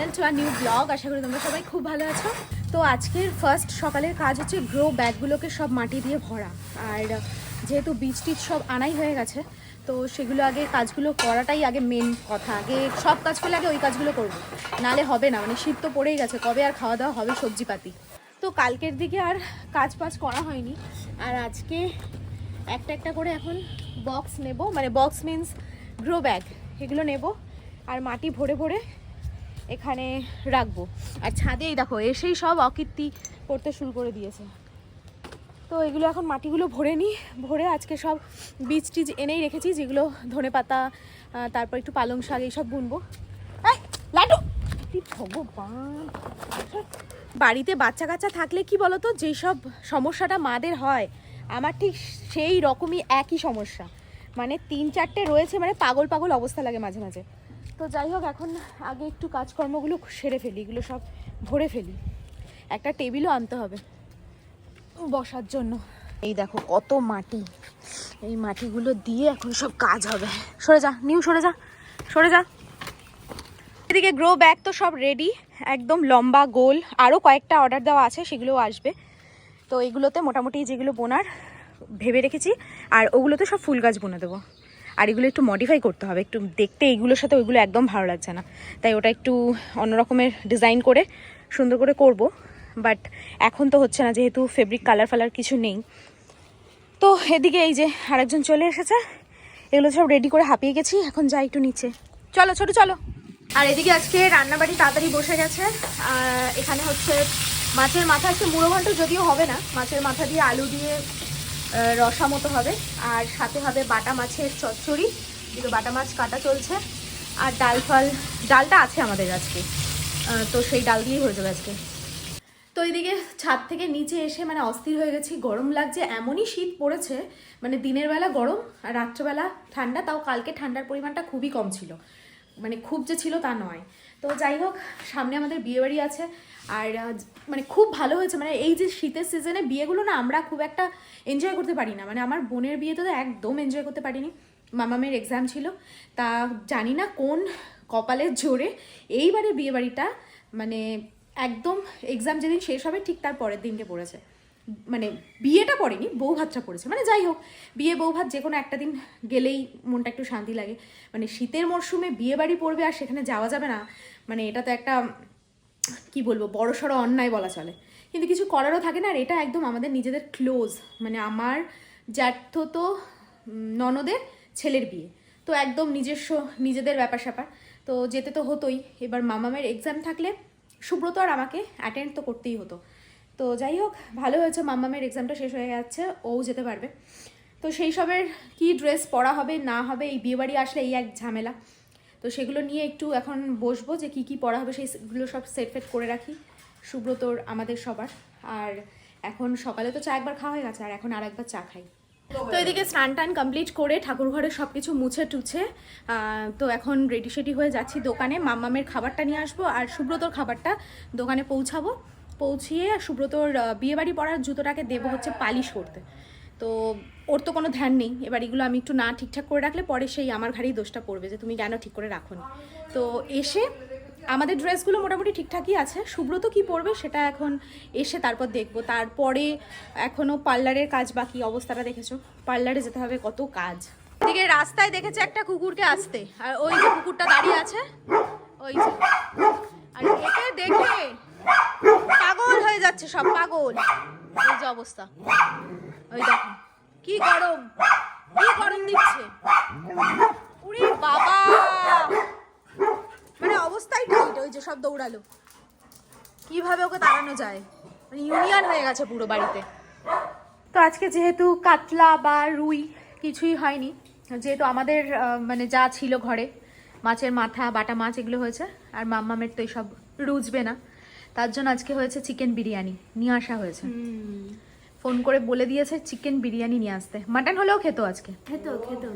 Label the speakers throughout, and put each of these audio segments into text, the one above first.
Speaker 1: Channel আর new blog আশা করি তোমরা সবাই খুব ভালো আছো। তো আজকের ফার্স্ট সকালের কাজ হচ্ছে গ্রো ব্যাগগুলোকে সব মাটি দিয়ে ভরা। আর যেহেতু বীজ টিজ সব আনাই হয়ে গেছে, তো সেগুলো আগে কাজগুলো করাটাই আগে মেন কথা। আগে সব কাজ করলে আগে ওই কাজগুলো করব। নালে হবে না মানে শীত তো পড়েই গেছে, কবে আর খাওয়া দাওয়া হবে সবজিপাতি। তো কালকের দিকে আর কাজ বাজ করা হয়নি। আর আজকে একটা একটা করে এখন বক্স নেব। মানে বক্স মিন্স গ্রো ব্যাগ এগুলো নেব। আর মাটি ভরে ভরে এখানে রাখব। আর ছাদেই দেখো, এসেই সব অকীর্তি করতে শুরু করে দিয়েছে। তো এগুলো এখন মাটিগুলো ভরে নিই। ভরে আজকে সব বীজ টিজ এনেই রেখেছি, যেগুলো ধনে পাতা তারপর একটু পালং শাক এইসব বুনবো। কি ভগবান! বাড়িতে বাচ্চা কাচ্চা থাকলে কি বলতো, যেসব সমস্যাটা মাদের হয়, আমার ঠিক সেই রকমই একই সমস্যা। মানে তিন চারটে রয়েছে মানে পাগল পাগল অবস্থা লাগে মাঝে মাঝে। তো যাই হোক, এখন আগে একটু কাজকর্মগুলো সেরে ফেলি, এগুলো সব ভরে ফেলি। একটা টেবিলও আনতে হবে বসার জন্য। এই দেখো কত মাটি। এই মাটিগুলো দিয়ে এখন সব কাজ হবে। সরে যা, নিউ সরে যা সরে যা। এদিকে গ্রো ব্যাগ তো সব রেডি একদম লম্বা, গোল। আরও কয়েকটা অর্ডার দেওয়া আছে, সেগুলোও আসবে। তো এগুলোতে মোটামুটি যেগুলো বোনার ভেবে রেখেছি, আর ওগুলোতে সব ফুল গাছ বুনে দেবো। আর এগুলো একটু মডিফাই করতে হবে। একটু দেখতে এইগুলোর সাথে ওইগুলো একদম ভালো লাগছে না। তাই ওটা একটু অন্য রকমের ডিজাইন করে সুন্দর করে করব। বাট এখন তো হচ্ছে না, যেহেতু ফেব্রিক কালার ফালার কিছু নেই। তো এদিকে এই যে আরেকজন চলে এসেছে। এগুলো সব রেডি করে হাঁপিয়ে গেছি। এখন যাই একটু নিচে। চলো, ছোট, চলো। আর এদিকে আজকে রান্নাবাড়ি তাড়াতাড়ি বসে গেছে। এখানে হচ্ছে মাছের মাথা, একটু মুড়ো ঘন্ট যদিও হবে না, মাছের মাথা দিয়ে আলু দিয়ে রসা মতো হবে। আর সাথে হবে বাটা মাছের চচ্চড়ি। কিন্তু বাটা মাছ কাটা চলছে। আর ডাল ফাল, ডালটা আছে আমাদের আজকে। তো সেই ডাল দিয়েই হয়ে যাবে আজকে। তো এইদিকে ছাদ থেকে নিচে এসে মানে অস্থির হয়ে গেছি। গরম লাগছে, এমনই শীত পড়েছে। মানে দিনের বেলা গরম আর রাত্রেবেলা ঠান্ডা। তাও কালকে ঠান্ডার পরিমাণটা খুবই কম ছিল। মানে খুব যে ছিল তা নয়। তো যাই হোক, সামনে আমাদের বিয়েবাড়ি আছে। আর মানে খুব ভালো হয়েছে মানে এই যে শীতের সিজনে বিয়েগুলো না আমরা খুব একটা এনজয় করতে পারি না। মানে আমার বোনের বিয়েতে তো একদম এনজয় করতে পারিনি। মামামের এক্সাম ছিল। তা জানি না কোন কপালের জোরে এইবারে বিয়েবাড়িটা মানে একদম এক্সাম যেদিন শেষ হবে ঠিক তার পরের দিনকে পড়েছে। মানে বিয়েটা পড়েনি, বউ ভাতটা পড়েছে মানে যাই হোক, বিয়ে বউ ভাত যে কোনো একটা দিন গেলেই মনটা একটু শান্তি লাগে। মানে শীতের মরশুমে বিয়ে বাড়ি পড়বে আর সেখানে যাওয়া যাবে না মানে এটা তো একটা, কি বলব, বড় সড়ো অন্যায় বলা চলে। কিন্তু কিছু করারও থাকে না, আর এটা একদম আমাদের নিজেদের ক্লোজ মানে আমার জ্যাঠত তো ননদের ছেলের বিয়ে। তো একদম নিজস্ব, নিজেদের ব্যাপার স্যাপার। তো যেতে তো হতোই। এবার মামামের এক্সাম থাকলে সুব্রত আর আমাকে অ্যাটেন্ড তো করতেই হতো। তো যাই হোক, ভালো হয়েছে। মামামের এক্সামটা শেষ হয়ে যাচ্ছে ও যেতে পারবে। তো সেই সবের কি ড্রেস পরা হবে, না হবে, এই বিয়েবাড়ি আসলে এই এক ঝামেলা। তো সেগুলো নিয়ে একটু এখন বসবো যে কি কি পড়া হবে, সেইগুলো সব সেট ফেট করে রাখি। সুব্রতর, আমাদের সবার। আর এখন সকালে তো চা একবার খাওয়া হয়ে গেছে, আর এখন আর একবার চা খাই। তো এদিকে স্নান টান কমপ্লিট করে ঠাকুর ঘরে সব কিছু মুছে টুছে তো এখন রেডি সেডি হয়ে যাচ্ছি দোকানে। মাম্মামের খাবারটা নিয়ে আসব, আর সুব্রতর খাবারটা দোকানে পৌঁছাবো। পৌঁছিয়ে সুব্রতর বিয়েবাড়ি পরার জুতোটাকে দেবো হচ্ছে পালিশ করতে। তো ওর তো কোনো ধ্যান নেই। এবার এগুলো আমি একটু না ঠিকঠাক করে রাখলে পরে সেই আমার ঘাড়েই দোষটা পড়বে যে তুমি কেন ঠিক করে রাখো তো এসে আমাদের ড্রেসগুলো মোটামুটি ঠিকঠাকই আছে। সুব্রত কি পরবে সেটা এখন এসে তারপর দেখব। তারপরে এখনও পার্লারের কাজ বাকি, অবস্থাটা দেখেছ? পার্লারে যেতে হবে কত কাজ। এদিকে রাস্তায় দেখেছে একটা কুকুরকে আসতে। আর ওই যে কুকুরটা দাঁড়িয়ে আছে, ওই যে। আর একে দেখে যাচ্ছে সব পাগল। এই যে অবস্থা। ওই দেখো, কি গরম কি গরম দিচ্ছে। উরে বাবা! মানে অবস্থাই টাইট ওই যে সব দৌড়ালো। কীভাবে ওকে তাড়ানো যায়? মানে ইউনিয়ন হয়ে গেছে পুরো বাড়িতে। তো আজকে যেহেতু কাতলা বা রুই কিছুই হয়নি, যেহেতু আমাদের মানে যা ছিল ঘরে, মাছের মাথা, বাটা মাছ এগুলো হয়েছে, আর মাম্মামের তো এইসব রুজবে না। তার জন্য আজকে হয়েছে চিকেন বিরিয়ানি। নিয়ে আসা হয়েছে। ফোন করে বলে দিয়েছে চিকেন বিরিয়ানি নিয়ে আসতে। মাটন হলেও খেত আজকে।
Speaker 2: খেতো খেতো।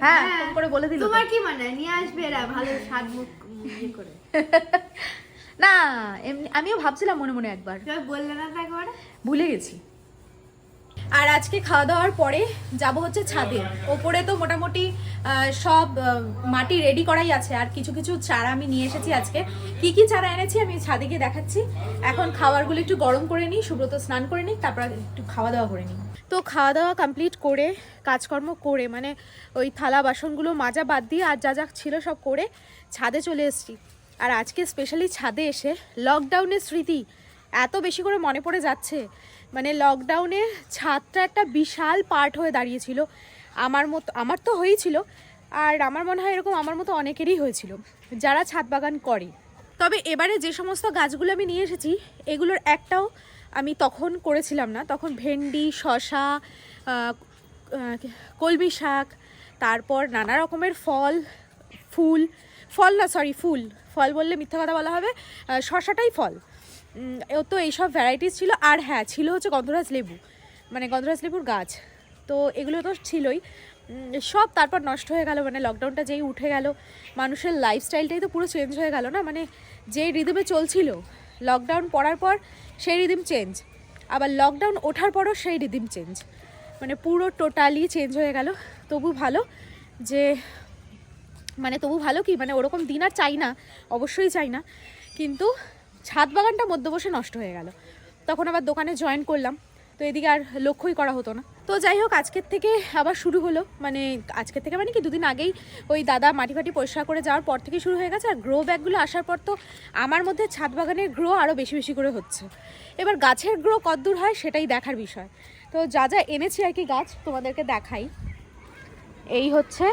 Speaker 1: হ্যাঁ ফোন করে বলে দিল
Speaker 2: তোমার কি মনে হয় নিয়ে আসবে এরা ভালো স্বাদ মুখ ইয়ে করে।
Speaker 1: না এমনি আমিও ভাবছিলাম মনে মনে একবার।
Speaker 2: বললে না একবার?
Speaker 1: ভুলে গেছি। আর আজকে খাওয়া দাওয়ার পরে যাব হচ্ছে ছাদে। ওপরে তো মোটামুটি সব মাটি রেডি করাই আছে। আর কিছু কিছু চারা আমি নিয়ে এসেছি আজকে। কি কি চারা এনেছি আমি ছাদে গিয়ে দেখাচ্ছি। এখন খাবারগুলো একটু গরম করে নিই, সুব্রত স্নান করে নিই তারপর একটু খাওয়া দাওয়া করে নিই। তো খাওয়া দাওয়া কমপ্লিট করে, কাজকর্ম করে মানে ওই থালা বাসনগুলো মাজা বাদ দিয়ে আর যা যা ছিল সব করে ছাদে চলে এসেছি। আর আজকে স্পেশালি ছাদে এসে লকডাউনের স্মৃতি এত বেশি করে মনে পড়ে যাচ্ছে মানে লকডাউনে ছাদটা একটা বিশাল পার্ট হয়ে দাঁড়িয়েছিল। আমার মতো, আমার তো হয়েছিল, আর আমার মনে হয় এরকম আমার মতো অনেকেরই হয়েছিল, যারা ছাদ বাগান করে। তবে এবারে যে সমস্ত গাছগুলো আমি নিয়ে এসেছি, এগুলোর একটাও আমি তখন করেছিলাম না। তখন ভেন্ডি শশা কলমি শাক, তারপর নানা রকমের ফল, ফুল, ফল না সরি ফুল। ফল বললে মিথ্যা কথা বলা হবে। শশাটাই ফল। তো এইসব ভ্যারাইটিস ছিল। আর হ্যাঁ ছিল হচ্ছে গন্ধরাজ লেবু। মানে গন্ধরাজ লেবুর গাছ। তো এগুলো তো ছিলই। সব তারপর নষ্ট হয়ে গেল। মানে লকডাউনটা যেই উঠে গেল, মানুষের লাইফস্টাইলটাই তো পুরো চেঞ্জ হয়ে গেল না? মানে যেই রিদমে চলছিল লকডাউন পড়ার পর সেই রিদিম চেঞ্জ আবার লকডাউন ওঠার পরও সেই রিদিম চেঞ্জ মানে পুরো টোটালি চেঞ্জ হয়ে গেল। তবু ভালো যে মানে তবু ভালো কি? মানে ওরকম দিন আর চাই না। অবশ্যই চাই না। কিন্তু ছাদ বাগানটা মধ্য বসে নষ্ট হয়ে গেল। তখন আবার দোকানে জয়েন করলাম। তো এদিকে আর লক্ষ্যই করা হতো না। তো যাই হোক, আজকের থেকে আবার শুরু হলো। মানে আজকের থেকে মানে কি, দুদিন আগেই ওই দাদা মাটি ফাটি পরিষ্কার করে যাওয়ার পর থেকে শুরু হয়ে গেছে। আর গ্রো ব্যাগগুলো আসার পর তো আমার মধ্যে ছাদ বাগানের গ্রো আরও বেশি বেশি করে হচ্ছে। এবার গাছের গ্রো কতদূর হয় সেটাই দেখার বিষয়। তো যা যা এনেছি আর কি গাছ, তোমাদেরকে দেখাই। এই হচ্ছে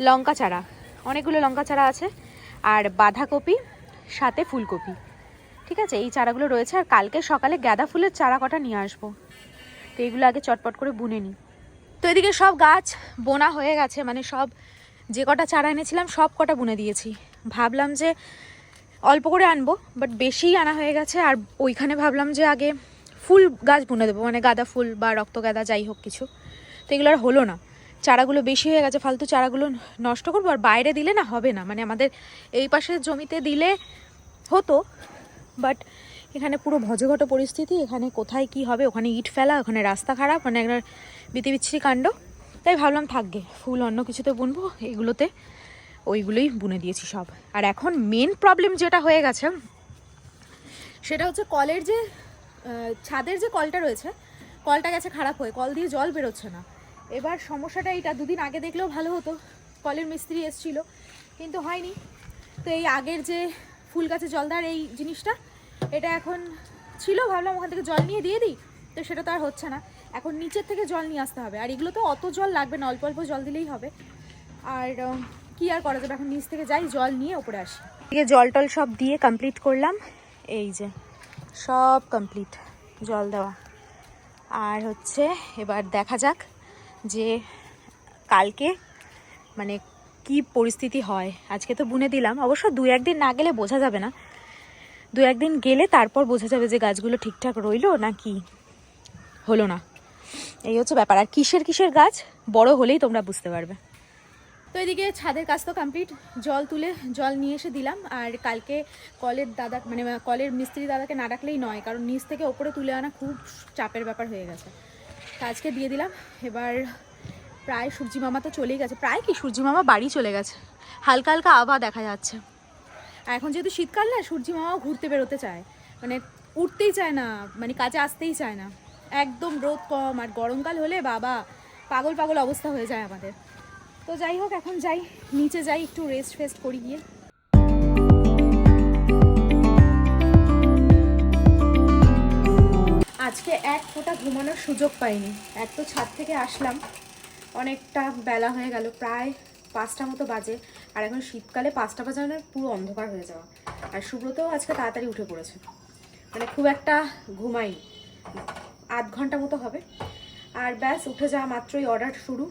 Speaker 1: লঙ্কা চারা। অনেকগুলো লঙ্কা চারা আছে। আর বাঁধাকপি সাথে ফুলকপি। ঠিক আছে, এই চারাগুলো রয়েছে আর কালকে সকালে গাঁদা ফুলের চারা কটা নিয়ে আসব। তো এইগুলো আগে চটপট করে বুনে নিই। তো এদিকে সব গাছ বোনা হয়ে গেছে মানে সব যে কটা চারা এনেছিলাম সব কটা বুনে দিয়েছি। ভাবলাম যে অল্প করে আনব বাট বেশিই আনা হয়ে গেছে আর ওইখানে ভাবলাম যে আগে ফুল গাছ বুনে দেবো মানে গাঁদা ফুল বা রক্ত গাঁদা যাই হোক কিছু। তো এগুলো আর হলো না। চারাগুলো বেশি হয়ে গেছে, ফালতু চারাগুলো নষ্ট করব, আর বাইরে দিলে না হবে না। মানে আমাদের এই পাশের জমিতে দিলে হতো বাট এখানে পুরো ভজঘট পরিস্থিতি, এখানে কোথায় কি হবে, ওখানে ইট ফেলা, ওখানে রাস্তা খারাপ মানে একটা বিতিবিচ্ছিরি কাণ্ড। তাই ভাবলাম থাকবে ফুল অন্য কিছুতে বুনবো, এগুলোতে ওইগুলোই বুনে দিয়েছি সব। আর এখন মেন প্রবলেম যেটা হয়ে গেছে, সেটা হচ্ছে কলের যে ছাদের যে কলটা রয়েছে, কলটা গেছে খারাপ হয়ে, কল দিয়ে জল বেরোচ্ছে না। এবার সমস্যাটা এইটা, দুদিন আগে দেখলেও ভালো হতো। কলের মিস্ত্রি এসছিল, কিন্তু হয়নি। তো এই আগের যে ফুল গাছে জল দেওয়ার এই জিনিসটা, এটা এখন ছিল, ভাবলাম ওখান থেকে জল নিয়ে দিয়ে দিই, তো সেটা তো আর হচ্ছে না। এখন নিচের থেকে জল নিয়ে আসতে হবে। আর এগুলো তো অত জল লাগবে না, অল্প অল্প জল দিলেই হবে। আর কি আর করা যাবে? এখন নিচ থেকে যাই, জল নিয়ে ওপরে আসি। এদিকে জল টল সব দিয়ে কমপ্লিট করলাম। এই যে, সব কমপ্লিট জল দেওয়া। আর হচ্ছে, এবার দেখা যাক। যে কালকে মানে কি পরিস্থিতি হয়, আজকে তো বুনে দিলাম। অবশ্য দু একদিন না গেলে বোঝা যাবে না। দু একদিন গেলে তারপর বোঝা যাবে যে গাছগুলো ঠিকঠাক রইল না কি হলো না। এই হচ্ছে ব্যাপার। আর কিসের কিসের গাছ? বড় হলেই তোমরা বুঝতে পারবে। তো এদিকে ছাদের কাজ তো কমপ্লিট জল তুলে, জল নিয়ে এসে দিলাম। আর কালকে কলের দাদা মানে কলের মিস্ত্রি দাদাকে না ডাকলেই নয়, কারণ নিচ থেকে ওপরে তুলে আনা খুব চাপের ব্যাপার হয়ে গেছে। তো আজকে দিয়ে দিলাম। এবার প্রায় সূর্যি মামা তো চলেই গেছে। প্রায় কি? সূর্যি মামা বাড়ি চলে গেছে। হালকা হালকা আভা দেখা যাচ্ছে। আর এখন যেহেতু শীতকাল না, সূর্যি মামাও ঘুরতে বেরোতে চায়। মানে উঠতেই চায় না মানে কাজে আসতেই চায় না। একদম রোদ কম আর গরমকাল হলে বাবা, পাগল পাগল অবস্থা হয়ে যায় আমাদের। তো যাই হোক, এখন যাই, নিচে যাই, একটু রেস্ট ফেস্ট করি গিয়ে। আজকে এক ফোঁটা ঘুমানোর সুযোগ পাইনি। এক তো ছাদ থেকে আসলাম, অনেকটা বেলা হয়ে গেল, প্রায় পাঁচটা মতো বাজে। আর এখন শীতকালে পাঁচটা বাজে বাজানোর পুরো অন্ধকার হয়ে যাওয়া। আর সুব্রতও আজকে তাড়াতাড়ি উঠে পড়েছে। মানে খুব একটা ঘুমাই আধ ঘণ্টা মতো হবে। আর ব্যাস, উঠে যাওয়া মাত্রই অর্ডার শুরু।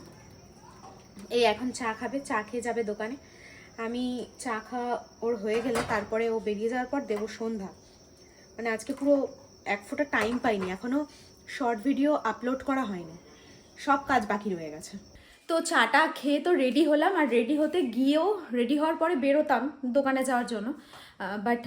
Speaker 1: এই এখন চা খাবে, চা খেয়ে যাবে দোকানে। আমি চা খাওয়া ওর হয়ে গেলে, তারপরে ও বেরিয়ে যাওয়ার পর দেবো সন্ধ্যা। মানে আজকে পুরো এক ফোঁটা টাইম পাইনি এখনও শর্ট ভিডিও আপলোড করা হয়নি। সব কাজ বাকি রয়ে গেছে। তো চাটা খেয়ে তো রেডি হলাম, আর রেডি হতে গিয়েও রেডি হওয়ার পরে বেরোতাম দোকানে যাওয়ার জন্য। বাট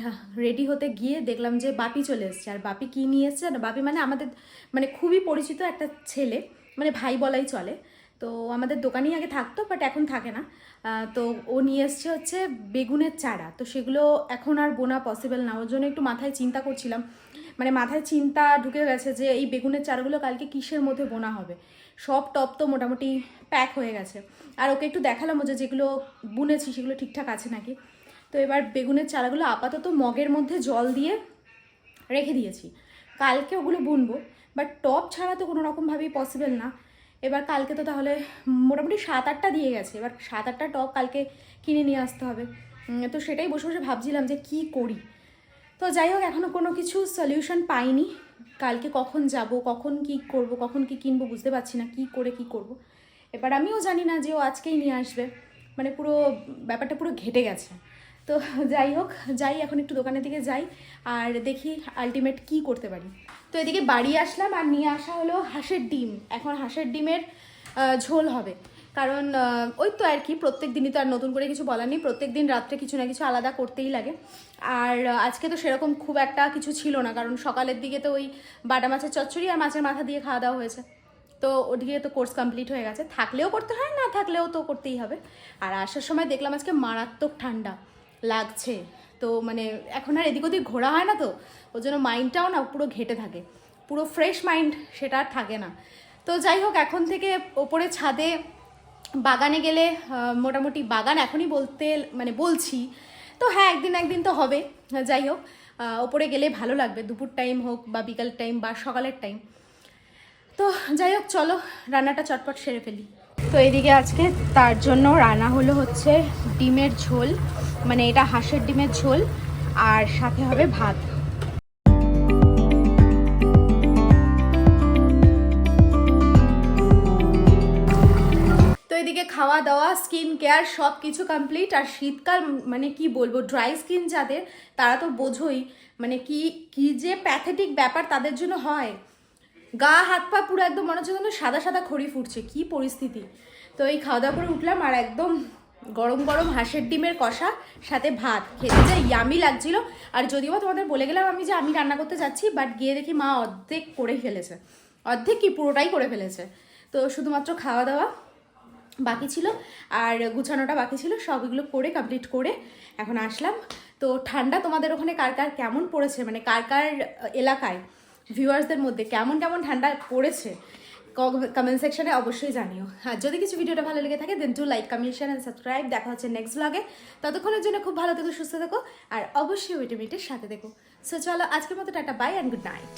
Speaker 1: রেডি হতে গিয়ে দেখলাম যে বাপি চলে এসছে। আর বাপি কী নিয়ে এসছে না বাপি মানে আমাদের মানে খুবই পরিচিত একটা ছেলে মানে ভাই বলাই চলে। তো আমাদের দোকানেই আগে থাকতো বাট এখন থাকে না। তো ও নিয়ে এসছে হচ্ছে বেগুনের চারা। তো সেগুলো এখন আর বোনা পসিবল না। ওর জন্য একটু মাথায় চিন্তা করছিলাম মানে মাথায় চিন্তা ঢুকে গেছে যে এই বেগুনের চারাগুলো কালকে কিসের মধ্যে বোনা হবে। সব টপ তো মোটামুটি প্যাক হয়ে গেছে। আর ওকে একটু দেখালাম যে যেগুলো বুনেছি সেগুলো ঠিকঠাক আছে নাকি? তো এবার বেগুনের চারাগুলো আপাতত মগের মধ্যে জল দিয়ে রেখে দিয়েছি। কালকে ওগুলো বুনবো বাট টপ ছাড়া তো কোনো রকমভাবেই পসিবল না। এবার কালকে তো তাহলে মোটামুটি সাত আটটা দিয়ে গেছে। এবার সাত আটটা টপ কালকে কিনে নিয়ে আসতে হবে। তো সেটাই বসে বসে ভাবছিলাম যে কি করি? তো যাই হোক এখনও কোনো কিছু সলিউশন পাইনি। কালকে কখন যাব, কখন কি করব, কখন কি কিনবো বুঝতে পারছি না, কি করে কি করব। এবার আমিও জানি না যে ও আজকেই নিয়ে আসবে। মানে পুরো ব্যাপারটা পুরো ঘেটে গেছে। তো যাই হোক, যাই, এখন একটু দোকানের দিকে যাই আর দেখি আলটিমেট কি করতে পারি। তো এদিকে বাড়ি আসলাম আর নিয়ে আসা হলো হাঁসের ডিম। এখন হাঁসের ডিমের ঝোল হবে। কারণ ওই তো আর কি, প্রত্যেক দিনই তো আর নতুন করে কিছু বলার নেই, প্রত্যেক দিন রাত্রে কিছু না কিছু আলাদা করতেই লাগে। আর আজকে তো সেরকম খুব একটা কিছু ছিল না, কারণ সকালের দিকে তো ওই বাটা মাছের চচ্চড়ি আর মাছের মাথা দিয়ে খাওয়া দাওয়া হয়েছে। তো ওদিকে তো কোর্স কমপ্লিট হয়ে গেছে। থাকলেও করতে হয়, না থাকলেও তো করতেই হবে। আর আসার সময় দেখলাম আজকে মারাত্মক ঠান্ডা লাগছে। তো মানে এখন আর এদিক ওদিক ঘোরা হয় না তো, ওর জন্য মাইন্ডটাও না পুরো ঘেটে থাকে। পুরো ফ্রেশ মাইন্ড সেটা আর থাকে না। তো যাই হোক, এখন থেকে ওপরে ছাদে বাগানে গেলে মোটামুটি বাগান এখনই বলতে মানে বলছি। তো হ্যাঁ একদিন একদিন তো হবে। যাই হোক ওপরে গেলে ভালো লাগবে। দুপুর টাইম হোক বা বিকাল টাইম বা সকালের টাইম তো যাই হোক, চলো, রান্নাটা চটপট সেরে ফেলি। তো এদিকে আজকে তার জন্য রান্না হলো হচ্ছে ডিমের ঝোল। মানে এটা হাঁসের ডিমের ঝোল। আর সাথে হবে ভাত। খাওয়া দাওয়া স্কিন কেয়ার সব কিছু কমপ্লিট আর শীতকাল মানে কি বলব ড্রাই স্কিন যাদের, তারা তো বোঝোই মানে কি কি যে প্যাথেটিক ব্যাপার তাদের জন্য হয়। গা, হাত, পা পুরো একদম মনে হচ্ছে যেন সাদা সাদা খড়ি ফুটছে, কি পরিস্থিতি। তো এই খাওয়া দাওয়া করে উঠলাম আর একদম গরম গরম হাঁসের ডিমের কষা, সাথে ভাত। খেতে যা ইয়ামি লাগছিল। আর যদিও তোমাদের বলে গেলাম আমি যে আমি রান্না করতে যাচ্ছি বাট গিয়ে দেখি মা অর্ধেক করে ফেলেছে। অর্ধেক কি পুরোটাই করে ফেলেছে। তো শুধুমাত্র খাওয়া দাওয়া বাকি ছিল আর গুছানোটা বাকি ছিল সবগুলো করে কমপ্লিট করে এখন আসলাম। তো ঠান্ডা তোমাদের ওখানে কার কার কেমন পড়েছে? মানে কার কার এলাকায় ভিউয়ার্সদের মধ্যে কেমন কেমন ঠান্ডা পড়েছে? কমেন্ট সেকশনে অবশ্যই জানিও। আর যদি কিছু ভিডিওটা ভালো লেগে থাকে then to like comment share and subscribe দেখা হচ্ছে নেক্সট ব্লগে ততক্ষণের জন্য খুব ভালো থেকো, সুস্থ থেকো, আর অবশ্যই উইটামিটের সাথে দেখো সো চলো, আজকের মতো tata bye and good night